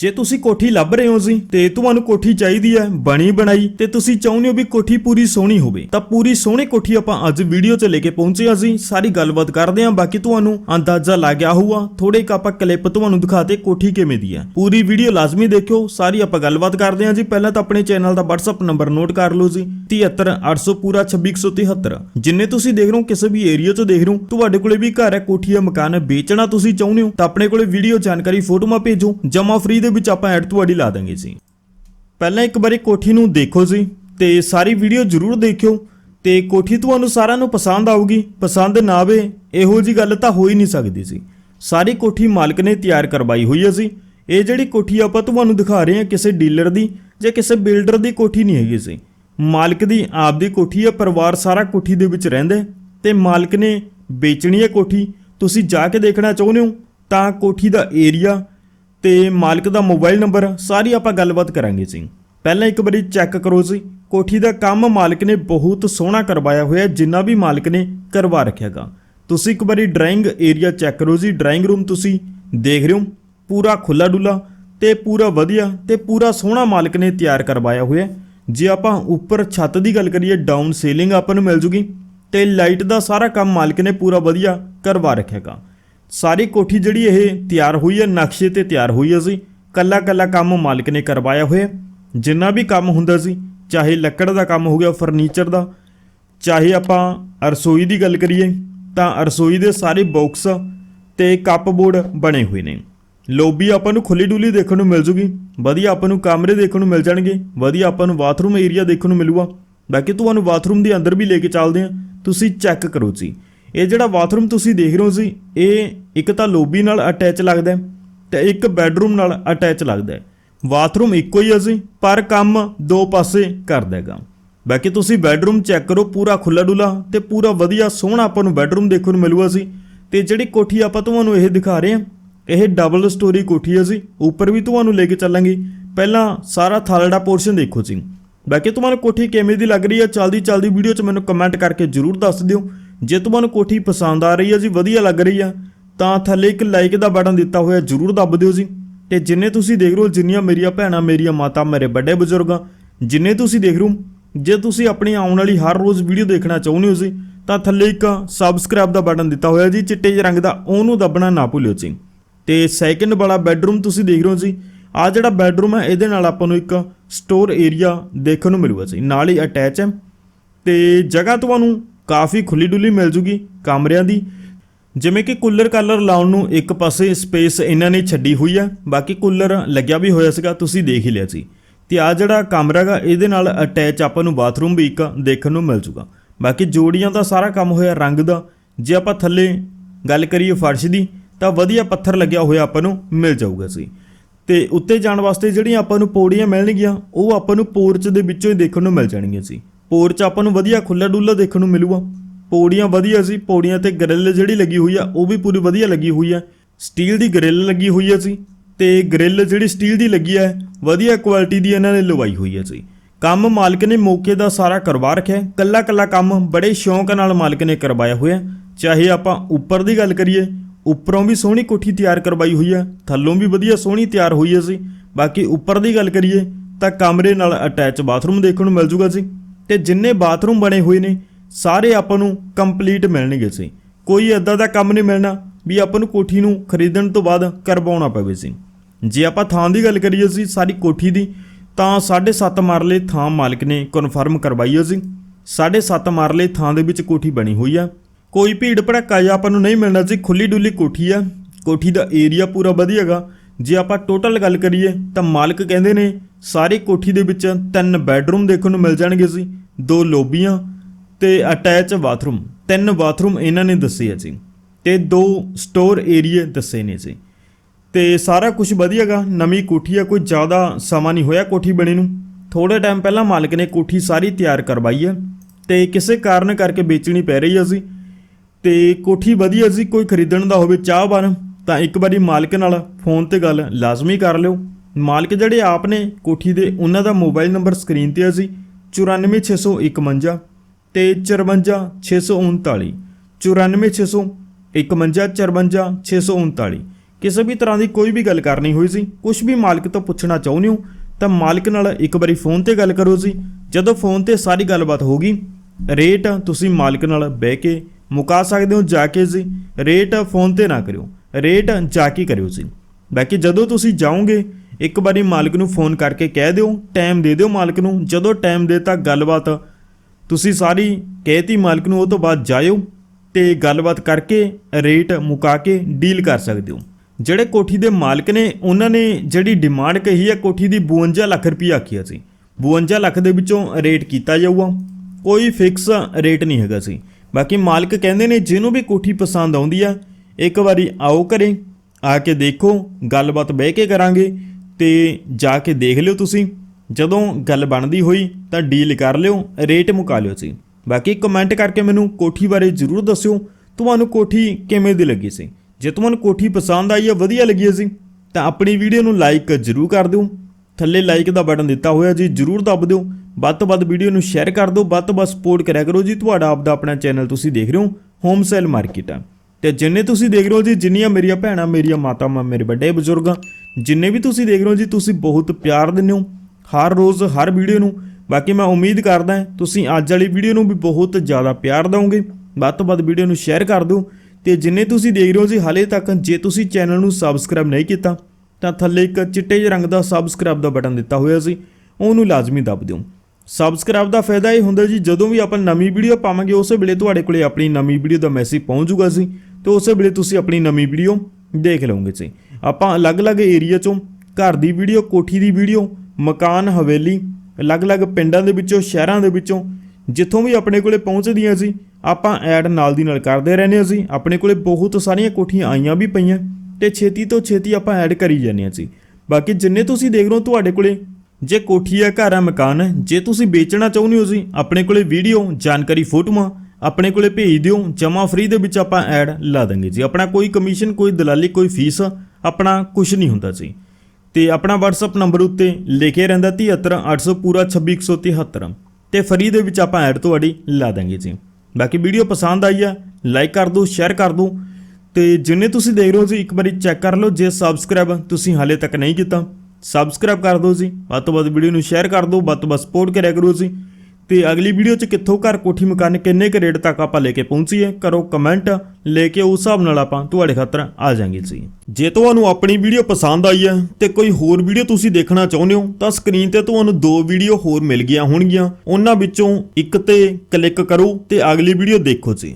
ਜੇ ਤੁਸੀਂ ਕੋਠੀ ਲੱਭ ਰਹੇ ਹੋ ਜੀ, ਤੇ ਤੁਹਾਨੂੰ ਕੋਠੀ ਚਾਹੀਦੀ ਹੈ, ਬਣੀ ਬਣਾਈ, ਤੇ ਤੁਸੀਂ ਚਾਹੁੰਦੇ ਹੋ ਵੀ ਕੋਠੀ ਪੂਰੀ ਸੋਹਣੀ ਹੋਵੇ, ਤਾਂ ਪੂਰੀ ਸੋਹਣੀ ਕੋਠੀ ਆਪਾਂ ਅੱਜ ਵੀਡੀਓ 'ਚ ਲੈ ਕੇ ਪਹੁੰਚੇ ਹਾਂ ਜੀ। ਸਾਰੀ ਗੱਲਬਾਤ ਕਰਦੇ ਹਾਂ, ਬਾਕੀ ਤੁਹਾਨੂੰ ਅੰਦਾਜ਼ਾ ਲੱਗ ਗਿਆ ਹੋਊਗਾ। ਥੋੜੇ ਇੱਕ ਆਪਾਂ ਕਲਿੱਪ ਤੁਹਾਨੂੰ ਦਿਖਾਤੇ ਕੋਠੀ ਕਿਵੇਂ ਦੀ ਹੈ। ਪੂਰੀ ਵੀਡੀਓ ਲਾਜ਼ਮੀ ਦੇਖਿਓ, ਸਾਰੀ ਆਪਾਂ ਗੱਲਬਾਤ ਕਰਦੇ ਹਾਂ ਜੀ। ਪਹਿਲਾਂ ਤਾਂ ਆਪਣੇ ਚੈਨਲ ਦਾ WhatsApp ਨੰਬਰ ਨੋਟ ਕਰ ਲਓ ਜੀ। 73800 ਪੂਰਾ 26173 ਜਿੰਨੇ ਤੁਸੀਂ ਦੇਖ ਰਹੇ ਹੋ, ਕਿਸੇ ਵੀ ਏਰੀਆ 'ਚ ਦੇਖ ਰਹੇ ਹੋ, ਤੁਹਾਡੇ ਕੋਲੇ ਵੀ ਘਰ ਹੈ ਕੋਠੀ ਹੈ, ਮਕਾਨ ਹੈ, ਵੇਚਣਾ ਤੁਸੀਂ ਚਾਹੁੰਦੇ ਹੋ, ਤਾਂ ਆਪਣੇ ਕੋਲੇ ਵੀਡੀਓ ਜਾਣਕਾਰੀ ਫੋਟੋਆਂ ਭੇਜੋ ਜਮਾ ਫ੍ਰੀ ਦੇ ਵਿੱਚ ਆਪਾਂ ਐਡ ਤੁਹਾਡੀ ਲਾ ਦਾਂਗੇ ਜੀ। ਪਹਿਲਾਂ ਇੱਕ ਵਾਰੀ ਕੋਠੀ ਨੂੰ ਦੇਖੋ ਜੀ, ਤੇ ਸਾਰੀ ਵੀਡੀਓ ਜ਼ਰੂਰ ਦੇਖਿਓ, ਤੇ ਕੋਠੀ ਤੁਹਾਨੂੰ ਸਾਰਿਆਂ ਨੂੰ ਪਸੰਦ ਆਊਗੀ, ਪਸੰਦ ਨਾ ਆਵੇ, ਇਹੋ ਜੀ ਗੱਲ ਤਾਂ ਹੋ ਹੀ ਨਹੀਂ ਸਕਦੀ ਸੀ ਸਾਰੀ ਕੋਠੀ ਮਾਲਕ ਨੇ ਤਿਆਰ ਕਰਵਾਈ ਹੋਈ ਹੈ ਜੀ। ਇਹ ਜਿਹੜੀ ਕੋਠੀ ਆਪਾਂ ਤੁਹਾਨੂੰ ਦਿਖਾ ਰਹੇ ਹਾਂ ਕਿਸੇ ਡੀਲਰ ਦੀ ਜਾਂ ਕਿਸੇ ਬਿਲਡਰ ਦੀ ਕੋਠੀ ਨਹੀਂ ਹੈਗੀ ਸੀ ਮਾਲਕ ਦੀ, ਆਪ ਦੀ ਕੋਠੀ ਹੈ, ਪਰਿਵਾਰ ਸਾਰਾ ਕੋਠੀ ਦੇ ਵਿੱਚ ਰਹਿੰਦਾ ਹੈ, ਤੇ ਮਾਲਕ ਨੇ ਵੇਚਣੀ ਹੈ ਕੋਠੀ। ਤੁਸੀਂ ਜਾ ਕੇ ਦੇਖਣਾ ਚਾਹੁੰਦੇ ਹੋ ਤਾਂ ਕੋਠੀ ਦਾ ਏਰੀਆ ਤੇ ਮਾਲਕ ਦਾ ਮੋਬਾਈਲ ਨੰਬਰ, ਸਾਰੀ ਆਪਾਂ ਗੱਲਬਾਤ ਕਰਾਂਗੇ ਜੀ। ਪਹਿਲਾਂ ਇੱਕ ਵਾਰੀ ਚੈੱਕ ਕਰੋ ਜੀ, ਕੋਠੀ ਦਾ ਕੰਮ ਮਾਲਕ ਨੇ ਬਹੁਤ ਸੋਹਣਾ ਕਰਵਾਇਆ ਹੋਇਆ, ਜਿੰਨਾ ਵੀ ਮਾਲਕ ਨੇ ਕਰਵਾ ਰੱਖਿਆਗਾ ਤੁਸੀਂ ਇੱਕ ਵਾਰੀ ਡਰਾਇੰਗ ਏਰੀਆ ਚੈੱਕ ਕਰੋ ਜੀ, ਡਰਾਇੰਗ ਰੂਮ ਤੁਸੀਂ ਦੇਖ ਰਹੇ ਹੋ, ਪੂਰਾ ਖੁੱਲਾ ਡੁੱਲਾ ਤੇ ਪੂਰਾ ਵਧੀਆ ਤੇ ਪੂਰਾ ਸੋਹਣਾ ਮਾਲਕ ਨੇ ਤਿਆਰ ਕਰਵਾਇਆ ਹੋਇਆ। ਜੇ ਆਪਾਂ ਉੱਪਰ ਛੱਤ ਦੀ ਗੱਲ ਕਰੀਏ ਡਾਊਨ ਸੀਲਿੰਗ ਆਪਾਂ ਨੂੰ ਮਿਲ ਜੂਗੀ ਤੇ ਲਾਈਟ ਦਾ ਸਾਰਾ ਕੰਮ ਮਾਲਕ ਨੇ ਪੂਰਾ ਵਧੀਆ ਕਰਵਾ ਰੱਖਿਆਗਾ ਸਾਰੀ ਕੋਠੀ ਜਿਹੜੀ ਇਹ ਤਿਆਰ ਹੋਈ ਹੈ, ਨਕਸ਼ੇ ਤੇ ਤਿਆਰ ਹੋਈ ਹੈ ਜੀ। ਕੱਲਾ ਕੱਲਾ ਕੰਮ ਮਾਲਕ ਨੇ ਕਰਵਾਇਆ ਹੋਇਆ ਜਿੰਨਾ ਵੀ ਕੰਮ ਹੁੰਦਾ ਸੀ ਚਾਹੇ ਲੱਕੜ ਦਾ ਕੰਮ ਹੋ ਗਿਆ, ਫਰਨੀਚਰ ਦਾ, ਚਾਹੇ ਆਪਾਂ ਰਸੋਈ ਦੀ ਗੱਲ ਕਰੀਏ, ਤਾਂ ਰਸੋਈ ਦੇ ਸਾਰੇ ਬਾਕਸ ਤੇ ਕੱਪਬੋਰਡ ਬਣੇ ਹੋਏ ਨੇ। ਲੋਬੀ ਆਪਾਂ ਨੂੰ ਖੁੱਲੀ ਡੁੱਲੀ ਦੇਖਣ ਨੂੰ ਮਿਲ ਜੂਗੀ। ਵਧੀਆ ਆਪਾਂ ਨੂੰ ਕਮਰੇ ਦੇਖਣ ਨੂੰ ਮਿਲ ਜਾਣਗੇ। ਵਧੀਆ ਆਪਾਂ ਨੂੰ ਬਾਥਰੂਮ ਏਰੀਆ ਦੇਖਣ ਨੂੰ ਮਿਲੂਗਾ। ਬਾਕੀ ਤੁਹਾਨੂੰ ਬਾਥਰੂਮ ਦੇ ਅੰਦਰ ਵੀ ਲੈ ਕੇ ਚੱਲਦੇ ਆ ਤੁਸੀਂ ਚੈੱਕ ਕਰੋ ਜੀ। ਇਹ ਜਿਹੜਾ ਬਾਥਰੂਮ ਤੁਸੀਂ ਦੇਖ ਰਹੇ ਹੋ ਜੀ, ਇਹ ਇੱਕ ਤਾਂ ਲੋਬੀ ਨਾਲ ਅਟੈਚ ਲੱਗਦਾ ਹੈ ਤੇ ਇੱਕ ਬੈੱਡਰੂਮ ਨਾਲ ਅਟੈਚ ਲੱਗਦਾ ਬਾਥਰੂਮ ਇੱਕੋ ਹੀ ਹੈ ਜੀ, ਪਰ ਕੰਮ ਦੋ ਪਾਸੇ ਕਰਦਾ ਹੈਗਾ। ਬਾਕੀ ਤੁਸੀਂ ਬੈੱਡਰੂਮ ਚੈੱਕ ਕਰੋ, ਪੂਰਾ ਖੁੱਲਾ ਡੁੱਲਾ ਤੇ ਪੂਰਾ ਵਧੀਆ ਸੋਹਣਾ ਆਪਾਂ ਨੂੰ ਬੈੱਡਰੂਮ ਦੇਖਣ ਨੂੰ ਮਿਲੂਗਾ ਸੀ ਤੇ ਜਿਹੜੀ ਕੋਠੀ ਆਪਾਂ ਤੁਹਾਨੂੰ ਇਹ ਦਿਖਾ ਰਹੇ ਹਾਂ, ਇਹ ਡਬਲ ਸਟੋਰੀ ਕੋਠੀ ਹੈ ਜੀ, ਉੱਪਰ ਵੀ ਤੁਹਾਨੂੰ ਲੈ ਕੇ ਚੱਲਾਂਗੇ। ਪਹਿਲਾਂ ਸਾਰਾ ਥਾਲੜਾ ਪੋਰਸ਼ਨ ਦੇਖੋ ਜੀ। ਬਾਕੀ ਤੁਹਾਨੂੰ ਕੋਠੀ ਕਿਵੇਂ ਦੀ ਲੱਗ ਰਹੀ ਹੈ ਚਲਦੀ ਚਲਦੀ ਵੀਡੀਓ 'ਚ ਮੈਨੂੰ ਕਮੈਂਟ ਕਰਕੇ ਜਰੂਰ ਦੱਸ ਦਿਓ। ਜੇ ਤੁਹਾਨੂੰ ਕੋਠੀ ਪਸੰਦ ਆ ਰਹੀ ਹੈ ਜੀ, ਵਧੀਆ ਲੱਗ ਰਹੀ ਆ ਤਾਂ ਥੱਲੇ ਇੱਕ ਲਾਈਕ ਦਾ ਬਟਨ ਦਿੱਤਾ ਹੋਇਆ ਜਰੂਰ ਦੱਬ ਦਿਓ ਜੀ। ਤੇ ਜਿੰਨੇ ਤੁਸੀਂ ਦੇਖ ਰਹੇ ਹੋ, ਜਿੰਨੀਆਂ ਮੇਰੀਆਂ ਭੈਣਾਂ, ਮੇਰੀਆਂ ਮਾਤਾ, ਮੇਰੇ ਵੱਡੇ ਬਜ਼ੁਰਗਾਂ, ਜਿੰਨੇ ਤੁਸੀਂ ਦੇਖ ਰਹੇ ਹੋ, ਜੇ ਤੁਸੀਂ ਆਪਣੀ ਆਉਣ ਵਾਲੀ ਹਰ ਰੋਜ਼ ਵੀਡੀਓ ਦੇਖਣਾ ਚਾਹੁੰਦੇ ਹੋ ਜੀ, ਤਾਂ ਥੱਲੇ ਇੱਕ ਸਬਸਕ੍ਰਾਈਬ ਦਾ ਬਟਨ ਦਿੱਤਾ ਹੋਇਆ ਜੀ, ਚਿੱਟੇ ਜਿਹੇ ਰੰਗ ਦਾ, ਉਹਨੂੰ ਦੱਬਣਾ ਨਾ ਭੁੱਲਿਓ ਜੀ। ਤੇ ਸੈਕਿੰਡ ਵਾਲਾ ਬੈੱਡਰੂਮ ਤੁਸੀਂ ਦੇਖ ਰਹੇ ਹੋ ਜੀ, ਆ ਜਿਹੜਾ ਬੈੱਡਰੂਮ ਹੈ, ਇਹਦੇ ਨਾਲ ਆਪਾਂ ਨੂੰ ਇੱਕ ਸਟੋਰ ਏਰੀਆ ਦੇਖਣ ਨੂੰ ਮਿਲੂਗਾ ਜੀ। ਨਾਲ ਹੀ ਅਟੈਚ ਹੈ। ਤੇ ਜਗ੍ਹਾ ਤੁਹਾਨੂੰ ਕਾਫੀ ਖੁੱਲੀ ਡੁੱਲੀ ਮਿਲ ਜੂਗੀ ਕਮਰਿਆਂ ਦੀ। ਜਿਵੇਂ ਕਿ ਕੂਲਰ ਕਾਲਰ ਲਾਉਣ ਨੂੰ ਇੱਕ ਪਾਸੇ ਸਪੇਸ ਇਹਨਾਂ ਨੇ ਛੱਡੀ ਹੋਈ ਹੈ ਬਾਕੀ ਕੂਲਰ ਲੱਗਿਆ ਵੀ ਹੋਇਆ ਸੀਗਾ, ਤੁਸੀਂ ਦੇਖ ਹੀ ਲਿਆ ਸੀ। ਤੇ ਆ ਜਿਹੜਾ ਕਮਰਾ ਹੈਗਾ, ਇਹਦੇ ਨਾਲ ਅਟੈਚ ਆਪਾਂ ਨੂੰ ਬਾਥਰੂਮ ਵੀ ਇੱਕ ਦੇਖਣ ਨੂੰ ਮਿਲ ਜੂਗਾ। ਬਾਕੀ ਜੋੜੀਆਂ ਦਾ ਸਾਰਾ ਕੰਮ ਹੋਇਆ ਰੰਗ ਦਾ। ਜੇ ਆਪਾਂ ਥੱਲੇ ਗੱਲ ਕਰੀਏ ਫਰਸ਼ ਦੀ, ਤਾਂ ਵਧੀਆ ਪੱਥਰ ਲੱਗਿਆ ਹੋਇਆ ਆਪਾਂ ਨੂੰ ਮਿਲ ਜਾਊਗਾ ਸੀ। ਤੇ ਉੱਤੇ ਜਾਣ ਵਾਸਤੇ ਜਿਹੜੀਆਂ ਆਪਾਂ ਨੂੰ ਪੌੜੀਆਂ ਮਿਲਣਗੀਆਂ, ਉਹ ਆਪਾਂ ਨੂੰ ਪੋਰਚ ਦੇ ਵਿੱਚੋਂ ਹੀ ਦੇਖਣ ਨੂੰ ਮਿਲ ਜਾਣਗੀਆਂ ਸੀ। ਪੋਰ 'ਚ ਆਪਾਂ ਨੂੰ ਵਧੀਆ ਖੁੱਲਾ ਡੁੱਲਾ ਦੇਖਣ ਨੂੰ ਮਿਲੂਗਾ। ਪੌੜੀਆਂ ਵਧੀਆ ਸੀ, ਪੌੜੀਆਂ ਤੇ ਗ੍ਰਿਲ ਜਿਹੜੀ ਲੱਗੀ ਹੋਈ ਆ, ਉਹ ਵੀ ਪੂਰੀ ਵਧੀਆ ਲੱਗੀ ਹੋਈ ਆ। ਸਟੀਲ ਦੀ ਗ੍ਰਿਲ ਲੱਗੀ ਹੋਈ ਆ ਸੀ ਤੇ ਗ੍ਰਿਲ ਜਿਹੜੀ ਸਟੀਲ ਦੀ ਲੱਗੀ ਆ, ਵਧੀਆ ਕੁਆਲਿਟੀ ਦੀ ਇਹਨਾਂ ਨੇ ਲਵਾਈ ਹੋਈ ਆ ਸੀ। ਕੰਮ ਮਾਲਕ ਨੇ ਮੌਕੇ ਦਾ ਸਾਰਾ ਕਰਵਾ ਰੱਖਿਆ। ਹੈ। ਕੱਲਾ ਕੱਲਾ ਕੰਮ ਬੜੇ ਸ਼ੌਂਕ ਨਾਲ ਮਾਲਕ ਨੇ ਕਰਵਾਇਆ ਹੋਇਆ। ਚਾਹੇ ਆਪਾਂ ਉੱਪਰ ਦੀ ਗੱਲ ਕਰੀਏ, ਉੱਪਰੋਂ ਵੀ ਸੋਹਣੀ ਕੋਠੀ ਤਿਆਰ ਕਰਵਾਈ ਹੋਈ ਆ, ਥੱਲੋਂ ਵੀ ਵਧੀਆ ਸੋਹਣੀ ਤਿਆਰ ਹੋਈ ਆ ਸੀ। ਬਾਕੀ ਉੱਪਰ ਦੀ ਗੱਲ ਕਰੀਏ, ਤਾਂ ਕਮਰੇ ਨਾਲ ਅਟੈਚ ਬਾਥਰੂਮ ਦੇਖਣ ਨੂੰ ਮਿਲ ਜੂਗਾ ਜੀ ਤੇ ਜਿੰਨੇ ਬਾਥਰੂਮ ਬਣੇ ਹੋਏ ਨੇ, ਸਾਰੇ ਆਪਾਂ ਨੂੰ ਕੰਪਲੀਟ ਮਿਲਣਗੇ ਸੀ। ਕੋਈ ਇਦਾਂ ਦਾ ਕੰਮ ਨਹੀਂ ਮਿਲਣਾ ਵੀ ਆਪਾਂ ਨੂੰ ਕੋਠੀ ਨੂੰ ਖਰੀਦਣ ਤੋਂ ਬਾਅਦ ਕਰਵਾਉਣਾ ਪਵੇ ਸੀ। ਜੇ ਆਪਾਂ ਥਾਂ ਦੀ ਗੱਲ ਕਰੀਏ ਸੀ ਸਾਰੀ ਕੋਠੀ ਦੀ, ਤਾਂ 7.5 ਮਰਲੇ ਥਾਂ ਮਾਲਕ ਨੇ ਕਨਫਰਮ ਕਰਵਾਈ ਹੈ ਸੀ 7.5 ਮਰਲੇ ਥਾਂ ਦੇ ਵਿੱਚ ਕੋਠੀ ਬਣੀ ਹੋਈ ਆ। ਕੋਈ ਭੀੜ ਭੜੱਕਾ ਜਿਹਾ ਆਪਾਂ ਨੂੰ ਨਹੀਂ ਮਿਲਣਾ ਸੀ ਖੁੱਲੀ ਡੁੱਲੀ ਕੋਠੀ ਆ। ਕੋਠੀ ਦਾ ਏਰੀਆ ਪੂਰਾ ਵਧੀਆਗਾ ਜੇ ਆਪਾਂ ਟੋਟਲ ਗੱਲ ਕਰੀਏ ਤਾਂ ਮਾਲਕ ਕਹਿੰਦੇ ਨੇ ਸਾਰੀ ਕੋਠੀ ਦੇ ਵਿੱਚ ਤਿੰਨ ਬੈੱਡਰੂਮ ਦੇਖਣ ਨੂੰ ਮਿਲ ਜਾਣਗੇ ਜੀ, ਦੋ ਲੋਬੀਆਂ ਤੇ ਅਟੈਚ ਬਾਥਰੂਮ ਤਿੰਨ ਬਾਥਰੂਮ ਇਹਨਾਂ ਨੇ ਦੱਸੇ ਆ ਜੀ ਤੇ ਦੋ ਸਟੋਰ ਏਰੀਆ ਦੱਸੇ ਨੇ ਜੀ। ਤੇ ਸਾਰਾ ਕੁਝ ਵਧੀਆਗਾ ਨਵੀਂ ਕੋਠੀ ਆ, ਕੋਈ ਜ਼ਿਆਦਾ ਸਮਾਂ ਨਹੀਂ ਹੋਇਆ ਕੋਠੀ ਬਣੇ ਨੂੰ। ਥੋੜੇ ਟਾਈਮ ਪਹਿਲਾਂ ਮਾਲਕ ਨੇ ਕੋਠੀ ਸਾਰੀ ਤਿਆਰ ਕਰਵਾਈ ਹੈ ਤੇ ਕਿਸੇ ਕਾਰਨ ਕਰਕੇ ਵੇਚਣੀ ਪੈ ਰਹੀ ਆ ਸੀ ਤੇ ਕੋਠੀ ਵਧੀਆ ਸੀ ਕੋਈ ਖਰੀਦਣ ਦਾ ਹੋਵੇ ਚਾਹ ਚਾਹਵਾਨ ਤਾਂ ਇੱਕ ਵਾਰੀ ਮਾਲਕ ਨਾਲ ਫੋਨ ਤੇ ਗੱਲ ਲਾਜ਼ਮੀ ਕਰ ਲਿਓ। ਮਾਲਕ ਜਿਹੜੇ ਆਪ ਨੇ ਕੋਠੀ ਦੇ ਉਹਨਾਂ ਦਾ ਮੋਬਾਈਲ ਨੰਬਰ ਸਕਰੀਨ ਤੇ ਆ ਸੀ। 94651 ਤੇ 54639 94651 54639 ਕਿਸੇ ਵੀ ਤਰ੍ਹਾਂ ਦੀ ਕੋਈ ਵੀ ਗੱਲ ਕਰਨੀ ਹੋਈ ਸੀ ਕੁਝ ਵੀ ਮਾਲਕ ਤੋਂ ਪੁੱਛਣਾ ਚਾਹੁੰਦੇ ਹੋ, ਤਾਂ ਮਾਲਕ ਨਾਲ ਇੱਕ ਵਾਰੀ ਫੋਨ ਤੇ ਗੱਲ ਕਰੋ ਜੀ। ਜਦੋਂ ਫੋਨ ਤੇ ਸਾਰੀ ਗੱਲਬਾਤ ਹੋ ਗਈ, ਰੇਟ ਤੁਸੀਂ ਮਾਲਕ ਨਾਲ ਬਹਿ ਕੇ ਮੁਕਾ ਸਕਦੇ ਹੋ, ਜਾ ਕੇ ਜੀ। ਰੇਟ ਫੋਨ ਤੇ ਨਾ ਕਰਿਓ। ਰੇਟ ਜਾ ਕੇ ਕਰਿਓ ਸੀ। ਬਾਕੀ ਜਦੋਂ ਤੁਸੀਂ ਜਾਓਗੇ, ਇੱਕ ਵਾਰੀ ਮਾਲਕ ਨੂੰ ਫੋਨ ਕਰਕੇ ਕਹਿ ਦਿਓ ਟਾਈਮ ਦੇ ਦਿਓ ਮਾਲਕ ਨੂੰ। ਜਦੋਂ ਟਾਈਮ ਦੇ ਤਾਂ ਗੱਲਬਾਤ, ਤੁਸੀਂ ਸਾਰੀ ਕਹਿਤੀ ਮਾਲਕ ਨੂੰ, ਉਹ ਤੋਂ ਬਾਅਦ ਜਾਇਓ ਤੇ ਗੱਲਬਾਤ ਕਰਕੇ ਰੇਟ ਮੁਕਾ ਕੇ ਡੀਲ ਕਰ ਸਕਦੇ ਹੋ। ਜਿਹੜੇ ਕੋਠੀ ਦੇ ਮਾਲਕ ਨੇ, ਉਹਨਾਂ ਨੇ ਜਿਹੜੀ ਡਿਮਾਂਡ ਕਹੀ ਹੈ, ਕੋਠੀ ਦੀ 52 ਲੱਖ ਰੁਪਈਆ ਆਖਿਆ ਸੀ। 52 ਲੱਖ ਦੇ ਵਿੱਚੋਂ ਰੇਟ ਕੀਤਾ ਜਾਊਗਾ। ਕੋਈ ਫਿਕਸ ਰੇਟ ਨਹੀਂ ਹੈਗਾ ਸੀ। ਬਾਕੀ ਮਾਲਕ ਕਹਿੰਦੇ ਨੇ, ਜਿਹਨੂੰ ਵੀ ਕੋਠੀ ਪਸੰਦ ਆਉਂਦੀ ਆ ਇੱਕ ਵਾਰੀ ਆਓ ਘਰੇ, ਆ ਕੇ ਦੇਖੋ, ਗੱਲਬਾਤ ਬਹਿ ਕੇ ਕਰਾਂਗੇ ਤੇ ਜਾ ਕੇ ਦੇਖ ਲਿਓ ਤੁਸੀਂ। ਜਦੋਂ ਗੱਲ ਬਣਦੀ ਹੋਈ ਤਾਂ ਡੀਲ ਕਰ ਲਿਓ ਰੇਟ ਮੁਕਾ ਲਿਓ ਸੀ। ਬਾਕੀ ਕਮੈਂਟ ਕਰਕੇ ਮੈਨੂੰ ਕੋਠੀ ਬਾਰੇ ਜ਼ਰੂਰ ਦੱਸਿਓ, ਤੁਹਾਨੂੰ ਕੋਠੀ ਕਿਵੇਂ ਦੀ ਲੱਗੀ ਸੀ? ਜੇ ਤੁਹਾਨੂੰ ਕੋਠੀ ਪਸੰਦ ਆਈ ਹੈ ਵਧੀਆ ਲੱਗੀ ਸੀ, ਤਾਂ ਆਪਣੀ ਵੀਡੀਓ ਨੂੰ ਲਾਈਕ ਜ਼ਰੂਰ ਕਰ ਦਿਓ। ਥੱਲੇ ਲਾਈਕ ਦਾ ਬਟਨ ਦਿੱਤਾ ਹੋਇਆ ਜੀ, ਜ਼ਰੂਰ ਦੱਬ ਦਿਓ। ਵੱਧ ਤੋਂ ਵੱਧ ਵੀਡੀਓ ਨੂੰ ਸ਼ੇਅਰ ਕਰ ਦਿਓ, ਵੱਧ ਤੋਂ ਵੱਧ ਸਪੋਰਟ ਕਰਿਆ ਕਰੋ ਜੀ। ਤੁਹਾਡਾ ਆਪਦਾ ਆਪਣਾ ਚੈਨਲ ਤੁਸੀਂ ਦੇਖ ਰਹੇ ਹੋ ਹੋਮ ਸੇਲ ਮਾਰਕੀਟ ਆ ਤੇ ਜਿੰਨੇ ਤੁਸੀਂ ਦੇਖ ਰਹੇ ਹੋ ਜੀ, ਜਿੰਨੀਆਂ ਮੇਰੀਆਂ ਭੈਣਾਂ, ਮੇਰੀਆਂ ਮਾਤਾਵਾਂ ਮੇਰੇ ਵੱਡੇ ਬਜ਼ੁਰਗਾਂ, ਜਿੰਨੇ ਵੀ ਤੁਸੀਂ ਦੇਖ ਰਹੇ ਹੋ ਜੀ, ਤੁਸੀਂ ਬਹੁਤ ਪਿਆਰ ਦਿੰਦੇ ਹੋ, ਹਰ ਰੋਜ਼, ਹਰ ਵੀਡੀਓ ਨੂੰ। ਬਾਕੀ ਮੈਂ ਉਮੀਦ ਕਰਦਾ ਤੁਸੀਂ ਅੱਜ ਵਾਲੀ ਵੀਡੀਓ ਨੂੰ ਵੀ ਬਹੁਤ ਜ਼ਿਆਦਾ ਪਿਆਰ ਦਿਓਗੇ। ਵੱਧ ਤੋਂ ਵੱਧ ਵੀਡੀਓ ਨੂੰ ਸ਼ੇਅਰ ਕਰ ਦਿਓ। ਤੇ ਜਿੰਨੇ ਤੁਸੀਂ ਦੇਖ ਰਹੇ ਹੋ ਜੀ, ਹਾਲੇ ਤੱਕ ਜੇ ਤੁਸੀਂ ਚੈਨਲ ਨੂੰ ਸਬਸਕ੍ਰਾਈਬ ਨਹੀਂ ਕੀਤਾ, ਤਾਂ ਥੱਲੇ ਇੱਕ ਚਿੱਟੇ ਜਿਹੇ ਰੰਗ ਦਾ ਸਬਸਕ੍ਰਾਈਬ ਦਾ ਬਟਨ ਦਿੱਤਾ ਹੋਇਆ ਸੀ, ਉਹਨੂੰ ਲਾਜ਼ਮੀ ਦੱਬ ਦਿਓ। ਸਬਸਕ੍ਰਾਈਬ ਦਾ ਫਾਇਦਾ ਇਹ ਹੁੰਦਾ ਜੀ, ਜਦੋਂ ਵੀ ਆਪਾਂ ਨਵੀਂ ਵੀਡੀਓ ਪਾਵਾਂਗੇ, ਉਸੇ ਵੇਲੇ ਤੁਹਾਡੇ ਕੋਲੇ ਆਪਣੀ ਨਵੀਂ ਵੀਡੀਓ ਦਾ ਮੈਸੇਜ ਪਹੁੰਚ ਜਾਊਗਾ ਸੀ ਤੇ ਉਸੇ ਵੇਲੇ ਤੁਸੀਂ ਆਪਣੀ ਨਵੀਂ ਵੀਡੀਓ ਦੇਖ ਲਓਗੇ ਜੀ। ਆਪਾਂ ਅਲੱਗ-ਅਲੱਗ ਏਰੀਆ ਚੋਂ ਘਰ ਦੀ ਵੀਡੀਓ, ਕੋਠੀ ਦੀ ਵੀਡੀਓ, ਮਕਾਨ, ਹਵੇਲੀ, ਅਲੱਗ-ਅਲੱਗ ਪਿੰਡਾਂ ਦੇ ਵਿੱਚੋਂ, ਸ਼ਹਿਰਾਂ ਦੇ ਵਿੱਚੋਂ ਜਿੱਥੋਂ ਵੀ ਆਪਣੇ ਕੋਲੇ ਪਹੁੰਚਦੀਆਂ ਸੀ ਆਪਾਂ ਐਡ ਨਾਲ ਦੀ ਨਾਲ ਕਰਦੇ ਰਹਿੰਦੇ ਸੀ ਆਪਣੇ ਕੋਲੇ ਬਹੁਤ ਸਾਰੀਆਂ ਕੋਠੀਆਂ ਆਈਆਂ ਵੀ ਪਈਆਂ ਤੇ ਛੇਤੀ ਤੋਂ ਛੇਤੀ ਆਪਾਂ ਐਡ ਕਰੀ ਜਾਂਦੇ ਹਾਂ ਸੀ ਬਾਕੀ ਜਿੰਨੇ ਤੁਸੀਂ ਦੇਖ ਰਹੇ ਹੋ ਤੁਹਾਡੇ ਕੋਲੇ, ਜੇ ਕੋਠੀ ਆ ਘਰ ਆ ਮਕਾਨ ਹੈ, ਜੇ ਤੁਸੀਂ ਵੇਚਣਾ ਚਾਹੁੰਦੇ ਹੋ ਜੀ, ਆਪਣੇ ਕੋਲੇ ਵੀਡੀਓ, ਜਾਣਕਾਰੀ, ਫੋਟੋਆਂ ਆਪਣੇ ਕੋਲੇ ਭੇਜ ਦਿਓ ਜਮਾ ਫ੍ਰੀ ਦੇ ਵਿੱਚ ਆਪਾਂ ਐਡ ਲਾ ਦਾਂਗੇ ਜੀ। ਆਪਣਾ ਕੋਈ ਕਮਿਸ਼ਨ ਕੋਈ ਦਲਾਲੀ, ਕੋਈ ਫੀਸ ਆਪਣਾ ਕੁਝ ਨਹੀਂ ਹੁੰਦਾ ਜੀ। ਤੇ ਆਪਣਾ WhatsApp ਨੰਬਰ ਉੱਤੇ ਲਿਖਿਆ ਰਹਿੰਦਾ 73800 ਪੂਰਾ 26173 ਤੇ ਫਰੀ ਦੇ ਵਿੱਚ ਆਪਾਂ ਐਡ ਤੁਹਾਡੀ ਲਾ ਦਾਂਗੇ ਜੀ। ਬਾਕੀ ਵੀਡੀਓ ਪਸੰਦ ਆਈ ਆ ਲਾਈਕ ਕਰ ਦਿਓ ਸ਼ੇਅਰ ਕਰ ਦਿਓ। ਤੇ ਜਿੰਨੇ ਤੁਸੀਂ ਦੇਖ ਰਹੇ ਹੋ ਜੀ, ਇੱਕ ਵਾਰੀ ਚੈੱਕ ਕਰ ਲਓ, ਜੇ ਸਬਸਕ੍ਰਾਈਬ ਤੁਸੀਂ ਹਾਲੇ ਤੱਕ ਨਹੀਂ ਕੀਤਾ ਸਬਸਕ੍ਰਾਈਬ ਕਰ ਦਿਓ ਜੀ। ਵੱਧ ਤੋਂ ਵੱਧ ਵੀਡੀਓ ਨੂੰ ਸ਼ੇਅਰ ਕਰ ਦਿਓ, ਵੱਧ ਤੋਂ ਵੱਧ ਸਪੋਰਟ ਕਰਿਆ ਕਰੋ ਜੀ। ਤੇ ਅਗਲੀ ਵੀਡੀਓ 'ਚ ਕਿੱਥੋਂ ਘਰ ਕੋਠੀ ਮਕਾਨ ਕਿੰਨੇ ਕੁ ਰੇਟ ਤੱਕ ਆਪਾਂ ਲੈ ਕੇ ਪਹੁੰਚੀਏ, ਕਰੋ ਕਮੈਂਟ ਲੈ ਕੇ ਉਸ ਹਿਸਾਬ ਨਾਲ ਆਪਾਂ ਤੁਹਾਡੇ ਖਾਤਰ ਆ ਜਾਾਂਗੇ ਜੀ। ਜੇ ਤੁਹਾਨੂੰ ਆਪਣੀ ਵੀਡੀਓ ਪਸੰਦ ਆਈ ਹੈ ਤੇ ਕੋਈ ਹੋਰ ਵੀਡੀਓ ਤੁਸੀਂ ਦੇਖਣਾ ਚਾਹੁੰਦੇ ਹੋ, ਤਾਂ ਸਕਰੀਨ ਤੇ ਤੁਹਾਨੂੰ ਦੋ ਵੀਡੀਓ ਹੋਰ ਮਿਲ ਗਈਆਂ ਹੋਣਗੀਆਂ। ਉਹਨਾਂ ਵਿੱਚੋਂ ਇੱਕ ਤੇ ਕਲਿੱਕ ਕਰੋ ਤੇ ਅਗਲੀ ਵੀਡੀਓ ਦੇਖੋ ਜੀ।